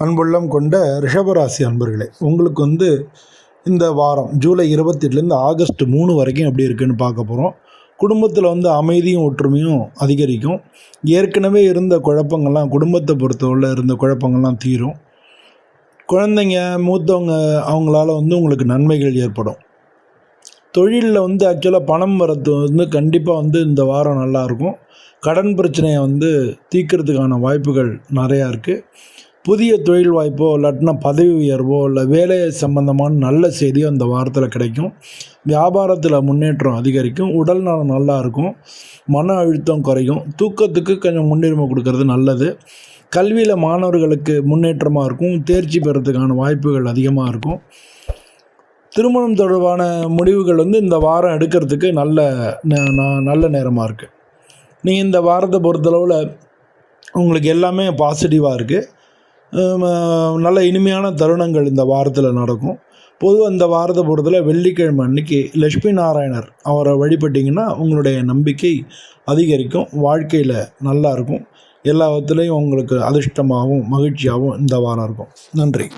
அன்புள்ளம் கொண்ட ரிஷபராசி அன்பர்களே உங்களுக்கு வந்து இந்த வாரம் ஜூலை இருபத்தெட்டுலேருந்து ஆகஸ்ட் மூணு வரைக்கும் எப்படி இருக்குன்னு பார்க்க போகிறோம் குடும்பத்தில் வந்து அமைதியும் ஒற்றுமையும் அதிகரிக்கும். ஏற்கனவே இருந்த குழப்பங்கள்லாம் குடும்பத்தை பொறுத்தவரை இருந்த குழப்பங்கள்லாம் தீரும். குழந்தைங்க மூத்தவங்க அவங்களால வந்து உங்களுக்கு நன்மைகள் ஏற்படும். தொழிலில் வந்து ஆக்சுவலாக பணம் வரது வந்து கண்டிப்பாக வந்து இந்த வாரம் நல்லாயிருக்கும் கடன் பிரச்சனையை வந்து தீர்க்கறதுக்கான வாய்ப்புகள் நிறையா இருக்குது புதிய தொழில் வாய்ப்போ இல்லாட்டினா பதவி உயர்வோ இல்லை வேலை சம்பந்தமான நல்ல செய்தியோ அந்த வாரத்தில் கிடைக்கும். வியாபாரத்தில் முன்னேற்றம் அதிகரிக்கும். உடல் நலம் நல்லா இருக்கும். மன அழுத்தம் குறையும். தூக்கத்துக்கு கொஞ்சம் முன்னுரிமை கொடுக்கறது நல்லது. கல்வியில் மாணவர்களுக்கு முன்னேற்றமாக இருக்கும். தேர்ச்சி பெறத்துக்கான வாய்ப்புகள் அதிகமாக இருக்கும். திருமணம் தொடர்பான முடிவுகள் வந்து இந்த வாரம் எடுக்கிறதுக்கு நல்ல ந- நல்ல நேரமாக இருக்குது நீங்கள் இந்த வாரத்தை பொறுத்தளவில் உங்களுக்கு எல்லாமே பாசிட்டிவாக இருக்குது நல்ல இனிமையான தருணங்கள் இந்த வாரத்தில் நடக்கும். பொதுவாக இந்த வாரத்தை பொறுத்தல வெள்ளிக்கிழமை அன்னைக்கு லட்சுமி நாராயணர் அவரை வழிபட்டிங்கன்னா உங்களுடைய நம்பிக்கை அதிகரிக்கும் வாழ்க்கையில் நல்லா இருக்கும். எல்லா விதத்துலேயும் உங்களுக்கு அதிர்ஷ்டமாகவும் மகிழ்ச்சியாகவும் இந்த வாரம் இருக்கும். நன்றி.